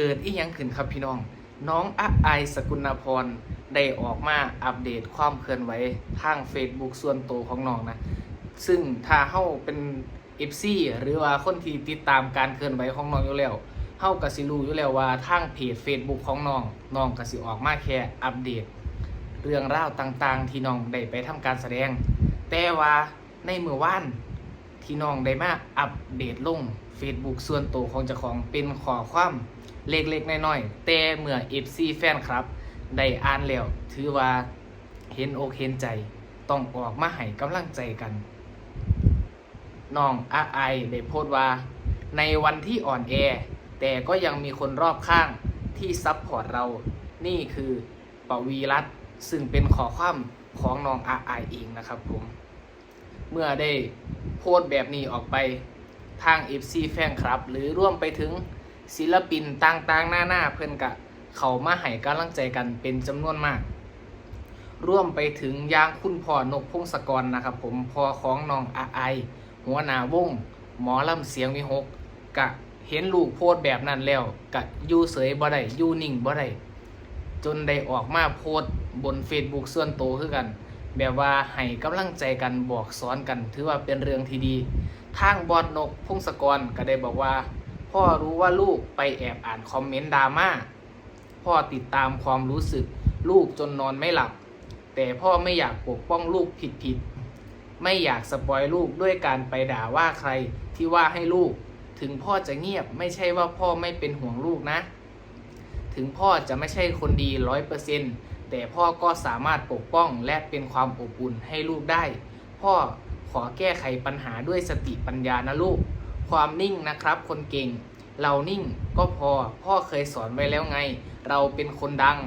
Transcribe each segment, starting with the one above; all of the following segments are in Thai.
เกิดอีหยังขึ้นครับพี่น้อง น้องอะไอายสกุลพรได้ออกมาอัปเดตความเคลื่อนไหวทาง Facebook ส่วนตัวของน้องนะ ซึ่งถ้าเฮาเป็น FC หรือว่าคนที่ติดตามการเคลื่อนไหวของน้องอยู่แล้วเฮากสิรู้อยู่แล้วว่าทางเพจ Facebook ของน้องน้องก็สิออกมาแค่อัปเดต เรื่องราวต่างๆ ที่น้องได้ไปทำการแสดง แต่ว่าในเมื่อวานที่น้องได้มาอัปเดตลง Facebook ส่วนตัวของเจ้าของเป็นขอความ เล็กๆน้อยๆแต่เมื่อ FC แฟนครับ ได้อ่านแล้ว ถือว่าเห็นอกเห็นใจ ต้องออกมาให้กำลังใจกันน้องอาไอได้โพสต์ว่า ในวันที่อ่อนแอ แต่ก็ยังมีคนรอบข้างที่ซับพอร์ตเรา นี่คือปวีรัตน์ซึ่งเป็นขอความของน้องอาไอเองนะครับผม เมื่อได้โพสต์แบบนี้ออกไปทาง FC แฟนคลับ หรือร่วมไปถึง ศิลปินต่างๆ หน้าหน้าเพื่อนกะเขามาให้กำลังใจกันเป็นจำนวนมาก ร่วมไปถึงยางคุณพ่อนกพงศกรนะครับผมพ่อของน้องอาไอหัวหน้าวง หมอลำเสียงวิหกกะเห็นลูกโพสแบบนั้นแล้วกะยู่เสยบ่ได้ยู่นิ่งบ่ได้จนได้ออกมาโพสบน Facebook ส่วนโตัวคือกัน แบบว่าให้กำลังใจกันบอกสอนกัน ถือว่าเป็นเรื่องที่ดี ทางบอดนกพงศกรก็ได้บอกว่า พ่อรู้ว่าลูกไปแอบอ่านคอมเมนต์ดราม่าพ่อติดตามความรู้สึกลูกจนนอนไม่หลับ แต่พ่อไม่อยากปกป้องลูกผิดผิดๆไม่อยากสปอยลูกด้วยการไปด่าว่าใครที่ว่าให้ลูก ถึงพ่อจะเงียบไม่ใช่ว่าพ่อไม่เป็นห่วงลูกนะ ถึงพ่อจะไม่ใช่คนดีร้อยเปอร์เซ็นแต่พ่อก็สามารถปกป้องและเป็นความอบอุ่นให้ลูกได้ พ่อขอแก้ไขปัญหาด้วยสติปัญญานะลูก ความนิ่งนะครับ คนเก่ง เรานิ่งก็พอพ่อเคยสอนไว้แล้วไง เราเป็นคนดัง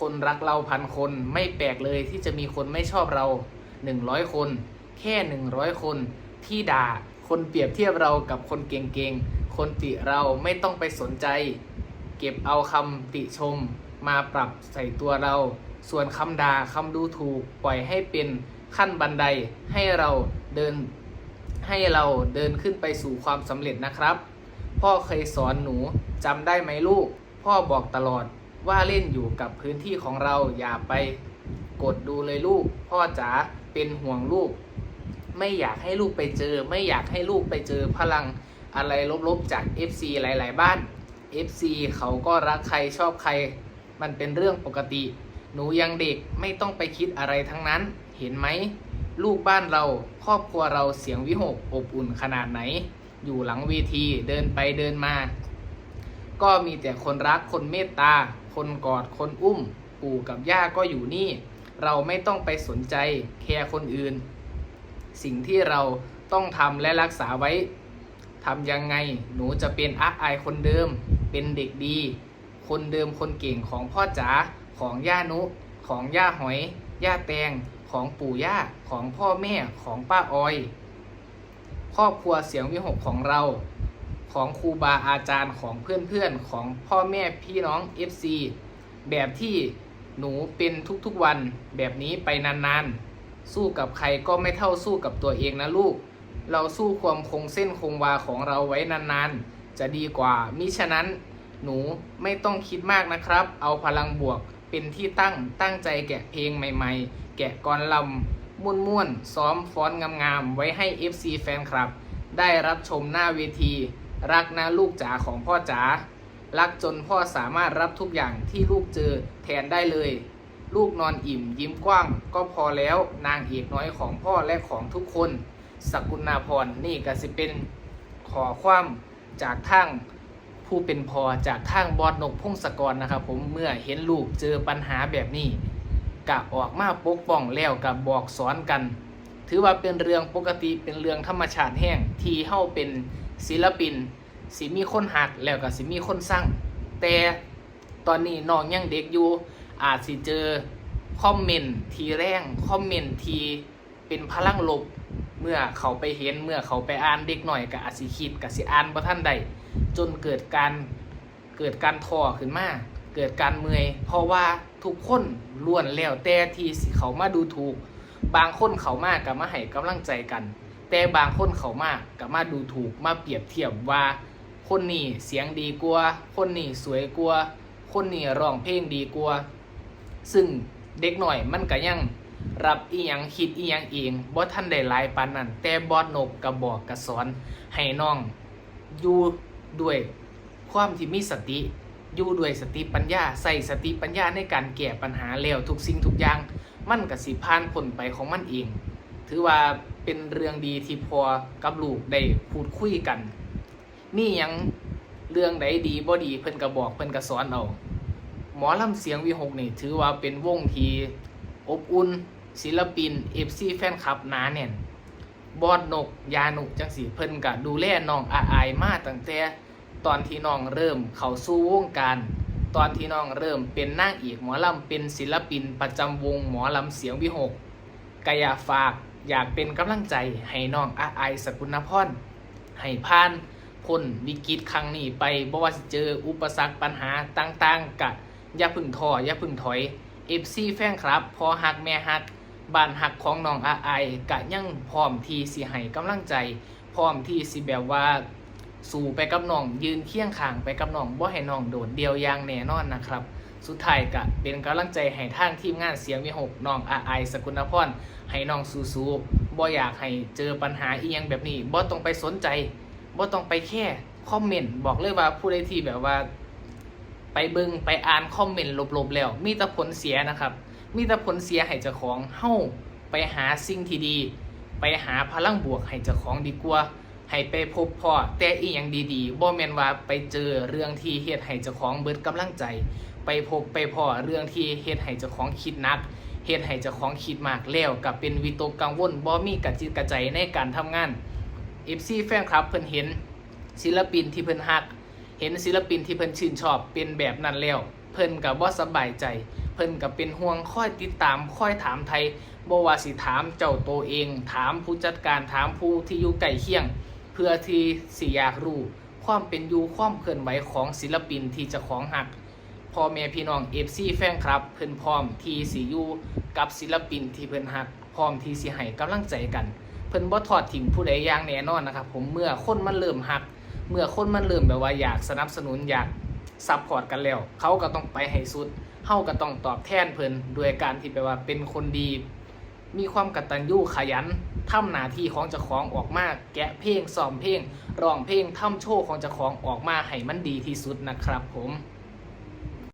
คนรักเราพันคนไม่แปลกเลยที่จะมีคนไม่ชอบเราหนึ่งร้อยคน แค่หนึ่งร้อยคนที่ด่าคนเปรียบเทียบเรากับคนเก่งๆ คนติเราไม่ต้องไปสนใจ เก็บเอาคำติชมมาปรับใส่ตัวเรา ส่วนคำด่าคำดูถูกปล่อยให้เป็นขั้นบันไดให้เราเดิน ให้เราเดินขึ้นไปสู่ความสำเร็จนะครับ พ่อเคยสอนหนูจำได้ไหมลูก พ่อบอกตลอดว่าเล่นอยู่กับพื้นที่ของเราอย่าไปกดดูเลยลูก พ่อจ๋าเป็นห่วงลูก ไม่อยากให้ลูกไปเจอ ไม่อยากให้ลูกไปเจอพลังอะไรลบๆจาก FC หลาย ๆ บ้าน FC เขาก็รักใครชอบใคร มันเป็นเรื่องปกติ หนูยังเด็กไม่ต้องไปคิดอะไรทั้งนั้น เห็นไหม ลูกบ้านเราครอบครัวเราเสียงวิหกอบอุ่นขนาดไหน อยู่หลังเวทีเดินไปเดินมา ก็มีแต่คนรักคนเมตตา คนกอดคนอุ้ม ปู่กับย่าก็อยู่นี่ เราไม่ต้องไปสนใจแคร์คนอื่น สิ่งที่เราต้องทำและรักษาไว้ทำยังไงหนูจะเป็นอักอายคนเดิม เป็นเด็กดี คนเดิมคนเก่งของพ่อจ๋าของย่านุ ของย่าหอย ย่าแตง ของปู่ย่าของพ่อแม่ของป้าออย ครอบครัวเสียงวิหกของเรา ของครูบาอาจารย์ของเพื่อนๆ ของพ่อแม่พี่น้อง FC แบบที่หนูเป็นทุกๆวันแบบนี้ไปนานๆ สู้กับใครก็ไม่เท่าสู้กับตัวเองนะลูก เราสู้ความคงเส้นคงวาของเราไว้นานๆ จะดีกว่ามิฉะนั้นหนูไม่ต้องคิดมากนะครับ เอาพลังบวก เป็นที่ตั้งตั้งใจแกะเพลงใหม่ๆ แกะกรลำม่วนๆ ซ้อมฟ้อนงามๆ ไว้ให้ FC แฟนคลับ ได้รับชมหน้าเวที รักนะลูกจ๋าของพ่อจ๋ารักจนพ่อสามารถรับทุกอย่างที่ลูกเจอแทนได้เลย ลูกนอนอิ่มยิ้มกว้าง ก็พอแล้วนางเอกน้อยของพ่อและของทุกคนสกุณาพรนี่ก็สิเป็นขอความจากทาง ผู้เป็นพอจากทางบอดนกพงศกรนะครับ ผมเมื่อเห็นลูกเจอปัญหาแบบนี้กะออกมาปกป้องแล้วกับบอกสอนกัน ถือว่าเป็นเรื่องปกติเป็นเรื่องธรรมชาติแห้งที่เฮาเป็นศิลปินสิมีคนหักแล้วก็สิมีคนสร้างแต่ตอนนี้น้องยังเด็กอยู่อาจสิเจอคอมเมนต์ทีแรงคอมเมนต์ที เป็นพลังลบ เมื่อเขาไปเห็นเมื่อเขาไปอ่านเด็กหน่อยก็อาจสิคิดก็สิอ่านบ่ท่านใดจนเกิดการเกิดการท้อขึ้นมาเกิดการเมื่อย เพราะว่าทุกคนล้วนแล้วแต่ที่สิเขามาดูถูก บางคนเขามากกับมาให้กำลังใจกัน แต่บางคนเขามากับมาดูถูกมาเปรียบเทียบว่า คนนี้เสียงดีกว่าคนนี้สวยกว่าคนนี้ร้องเพลงดีกว่าซึ่งเด็กหน่อยมันก็ยัง รับอีหยังคิดอีหยังเองบ่ทันได้หลายปานนั้นแต่บอดนกก็บอกก็สอนให้น้องอยู่ด้วยความที่มีสติอยู่ด้วยสติปัญญาใส่สติปัญญาในการแก้ปัญหาแล้วทุกสิ่งทุกอย่าง มันก็สิผ่านพ้นไปของมันเอง ถือว่าเป็นเรื่องดีที่พอกับลูกได้พูดคุยกันมีหยังเรื่องใดดีบ่ดีเพิ่นก็บอกเพิ่นก็สอนเอาหมอลำเสียงวีหกนี่ถือว่าเป็นวงที่ อบอุ่นศิลปิน FC แฟนคลับหนาแน่นบอดนกยานุจังสีเพิ่นก็ดูแลน้องอาอายมาตั้งแต่ตอนที่น้องเริ่มเข้าสู่วงการ ตอนที่น้องเริ่มเป็นนางเอกหมอลำเป็นศิลปินประจำวงหมอลำเสียงวิหกก็อยาฝากอยากเป็นกำลังใจให้น้องอาอายสกุลพรให้ผ่านพ้นวิกฤตครั้งนี้ไปบ่ว่าสิเจออุปสรรคปัญหาต่างๆกะอย่าพึ่งท้ออย่าพึ่งถอย FC แฟนครับพอหักแม่หักบ้านหักของน้องอาไอกะยังพร้อมที่สิให้กำลังใจ พร้อมที่สิแบบว่าสู่ไปกับน้องยืนเคียงข้างไปกับน้องบ่ให้น้องโดดเดียวอย่างแน่นอนนะครับ สุดท้ายก็เป็นกำลังใจให้ทางทีมงานเสียงวิหกน้องอาไอสกุลพรให้น้องสู้ๆบ่อยากให้เจอปัญหาอีหยังแบบนี้บ่ต้องไปสนใจบ่ต้องไปแค่คอมเมนต์บอกเลยว่าผู้ใดที่แบบว่า ไปเบิงไปอ่านคอมเมนต์ลบๆแล้ว มีแต่ผลเสียนะครับ มีแต่ผลเสียให้เจ้าของเฮ้าไปหาสิ่งที่ดี ไปหาพลังบวกให้เจ้าของดีกว่า ให้ไปพบพ่อแต่อีหยังดีๆบ่แม่นว่าไปเจอเรื่องที่เฮ็ดให้เจ้าของเบิดกำลังใจ ไปพบไปพ่อเรื่องที่เฮ็ดให้เจ้าของคิดนักเฮ็ดให้เจ้าของคิดมากแล้วกับเป็นวิตกกังวลบ่มีกระจิตกระใจในการทำงาน FC แฟนคลับเพิ่นเห็นศิลปินที่เพิ่นฮัก เห็นศิลปินที่เพิ่นชื่นชอบเป็นแบบนั้นแล้ว เพิ่นกับบ่สบายใจ เพิ่นกับเป็นห่วงคอยติดตามคอยถามไทยบ่ว่าสิถามเจ้าโตวเอง ถามผู้จัดการถามผู้ที่อยู่ใกล้เคียง เพื่อที่สิอยากรู้ความเป็นอยู่ความเคลื่อนไหวของศิลปินที่จะของหักพ่อแม่พี่น้อง FC แฟนคลับ เพิ่นพร้อมที่สิอยู่กับศิลปินที่เพิ่นหักพร้อมที่สิให้กำลังใจกัน เพิ่นบ่ทอดทิ้งผู้ใดอย่างแน่นอนนะครับ ผมเมื่อคนมันเริ่มหัก เมื่อคนมันเริ่มแบบว่าอยากสนับสนุนอยากซัพพอร์ตกันแล้ว เขาก็ต้องไปให้สุดเฮาก็ต้องตอบแทนเพิ่นด้วยการที่แปลว่าเป็นคนดี มีความกตัญญูขยันทำหน้าที่ของเจ้าของออกมาแกะเพลงซ้อมเพลงร้องเพลงทำโชว์ของเจ้าของออกมาให้มันดีที่สุดนะครับผม